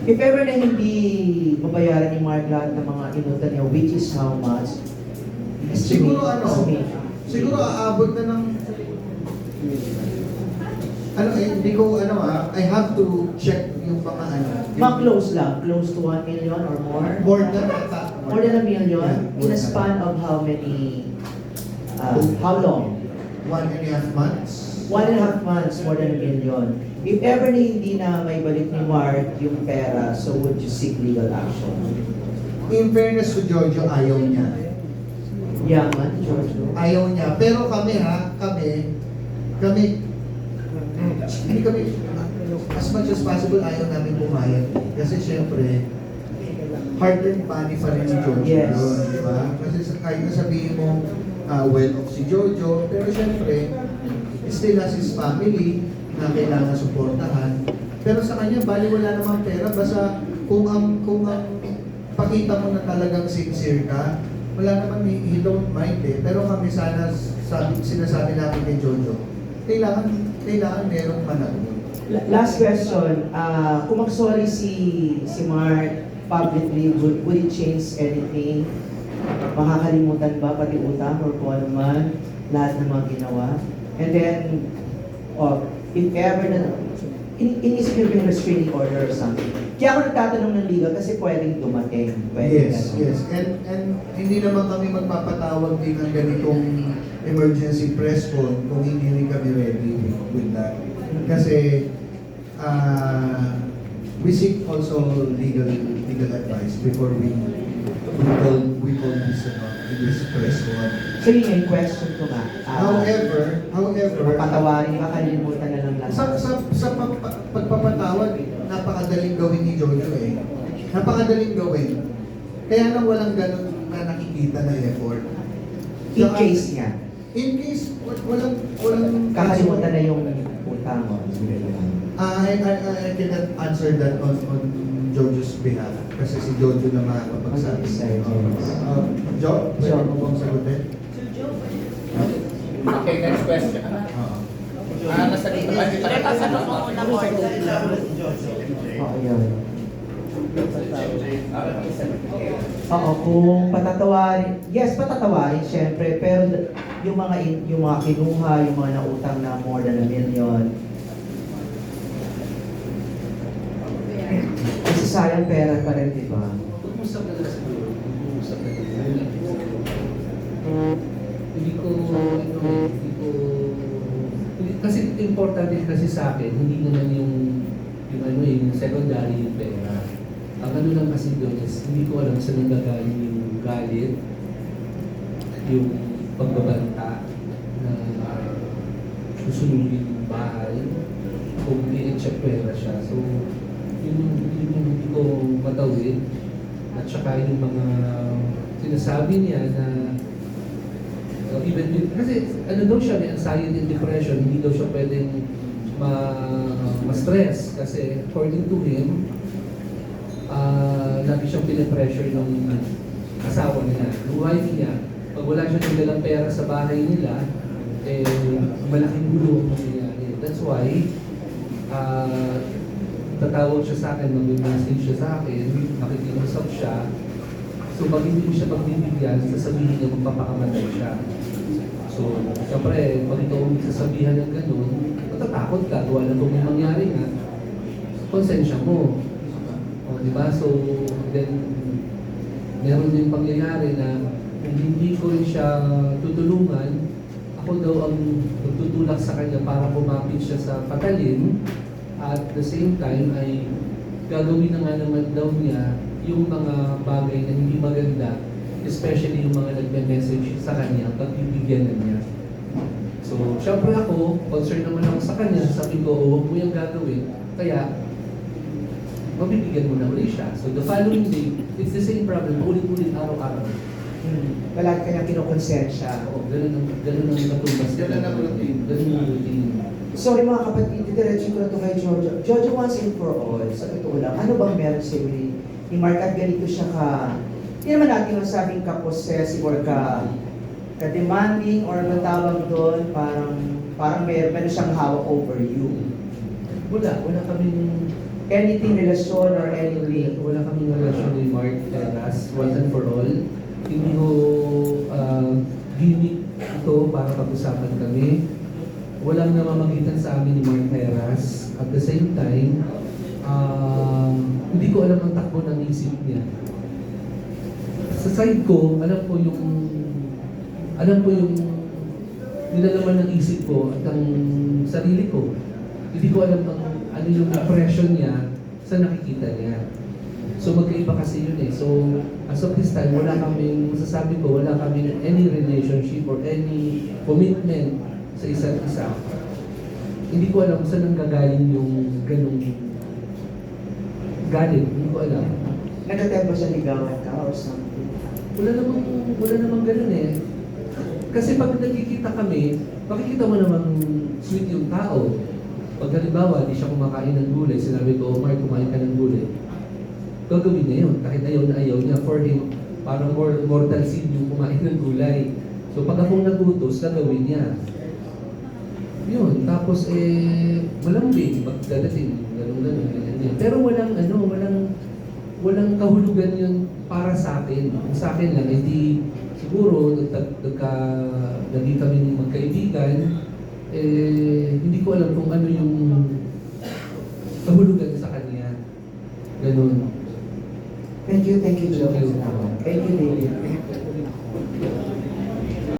If ever na hindi mabayaran ni Mark lahat ng mga inutan niya, which is how much? Siguro ano, Estimate. siguro aabot na ng ano eh, hindi ko ano ah, I have to check yung mga ano. Mga close lang, close to 1 million or more? More than ata. More than a million? Yeah, In a span of how many, uh, how long? One and a half months. One and a half months, more than a million. If ever na hindi na may balik ni Mark yung pera, so would you seek legal action? In fairness to Jojo, ayaw niya. Yaman, George. Ayaw niya. Pero kami ha, kami, kami, hindi kami, as much as possible, ayaw namin pumayag. Kasi syempre, hard-earned money pa rin ni Jojo Yes. yun, di ba? Kasi sa- kahit na sabihin mo, uh, well off si Jojo, pero syempre, still has his family na kailangan suportahan. Pero sa kanya, bali wala namang pera, basta kung ang, kung ang pakita mo na talagang sincere ka, wala naman, he, he don't mind eh. Pero kami sana, sabi, sinasabi namin kay Jojo, kailangan, kailangan merong managot. La- Last question, uh, kung mag-sorry si, si Mark publicly, would, would it change anything? Makakalimutan ba pati utang or kung ano man, lahat ng mga ginawa? And then, oh, if ever na, in, inisip nyo yung restraining order or something. Kaya ako nagtatanong ng legal kasi pwedeng dumating. Pwedeng Yes, ganun. yes. And, and hindi naman kami magpapatawag din ng ganitong emergency press con kung hindi rin kami ready with that. Kasi uh, we seek also legal legal advice before we we call we call this uh, this press con. So yun yung question ko nga. Ah, However, however, Patawarin, makalimutan na lang lahat. sa, sa, sa pag- pag- pagpapatawad, napakadaling gawin ni Jojo eh. Napakadaling gawin. Kaya lang walang ganun na nakikita na effort. In Saka- case niya, In case, wa- walang, walang... kakalimutan na yung utang mo. I, I, I cannot answer that on, on Jojo's behalf. Kasi si Jojo na makakapagsabi. Mag-decide, yes. Uh, Jo, pwede Jo. mo bang sagutin? Okay, next question. Ah, nasa dito. Ay, dito. Tatanong mo muna, Lord. Oo, yun. Oo, kung patatawarin, yes, patatawarin, syempre, pero yung mga yung mga kinuha, yung mga nautang na more than a million, kasi sayang pera pa rin, di ba? Pag-usap na lang siguro. Pag-usap na lang. Hindi ko, hindi ko, kasi importante kasi sa akin, hindi naman yung, yung ano yung secondary yung pera. Ang ano lang kasi doon is, hindi ko alam saan nanggagaling yung galit, yung pagbabanta na susunugin yung bahay, kung i-check pera siya. So, yun yung, yun yung hindi ko matawid. At saka yung mga sinasabi niya na uh, even with, kasi ano daw siya, may anxiety and depression, hindi daw siya pwedeng ma, ma-stress kasi according to him, ah lagi siyang pinipressure ng asawa niya, ng wife niya. Pag wala siya ng dalang pera sa bahay nila, eh, malaking gulo ang mangyayari. That's why, ah tatawag siya sa akin, mag-message siya sa akin, makikiusap siya. So pag hindi mo siya pagbibigyan, sasabihin niya magpapakamatay siya. So, siyempre, pag ikaw ang sasabihan ng ganun, matatakot ka, gawa na may mangyari nga, konsensya mo. O, di ba? So, then, meron din pangyayari na kung hindi ko rin siya tutulungan, ako daw ang magtutulak sa kanya para kumapit siya sa patalin at the same time ay gagawin na nga naman daw niya yung mga bagay na hindi maganda especially yung mga nagme-message sa kanya pagbibigyan na niya. So, syempre ako, concerned naman ako sa kanya, sabi ko, oh, huwag mo yung gagawin. Kaya, mabibigyan mo na ulit siya. So, the following day, it's the same problem, ulit-ulit, araw-araw. Hmm. Wala ka niyang kinukonsensya. Oo, ganun ang, ganun ang natulbas. Ganun ang routine. Ganun ang routine. Sorry mga kapatid, diretso ko na to kay Jojo. Jojo once and for all, sa totoo lang, ano bang meron sa ni, ni Mark at ganito siya ka, hindi naman natin masabing ka-possessive or ka, ka-demanding or matawag doon, parang, parang may, meron siyang hawak over you. Wala, wala kaming anything relasyon or anything? Wala kaming relasyon ni Mark Teras, once and for all. Hindi ko uh, gimmick ito para pag-usapan kami. Walang namamagitan sa amin ni Mark Teras. At the same time, ah, hindi ko alam ang takbo ng isip niya. Sa side ko, alam ko yung alam ko yung nilalaman ng isip ko at ang sarili ko. Hindi ko alam ang, ano yung impression niya sa nakikita niya. So magkaiba kasi yun eh. So as of this time, wala kaming, masasabi ko, wala kami any relationship or any commitment sa isa't isa. Hindi ko alam saan nanggagaling yung ganong galing. Hindi ko alam. Nagtatempo siya ligawan ka or something? Wala namang, wala namang ganun eh. Kasi pag nagkikita kami, makikita mo namang sweet yung tao. Pag halimbawa, di siya kumakain ng gulay, sinabi ko, Omar, kumain ka ng gulay. Gagawin niya yun. Kahit ayaw na ayaw niya, for him, parang more, mortal sin yung kumain ng gulay. So pag akong nagutos, gagawin niya. Yun, tapos eh, malambing, pagdadating, gano'n gano'n, ganyan yan. Pero walang ano, walang, walang kahulugan yun para sa akin. Ang sa akin lang, hindi, siguro, nagka, nagka, naging kami magkaibigan, eh, hindi ko alam kung ano yung kahulugan sa kanya. Ganun. Thank you, thank you, Joe. Thank you, David.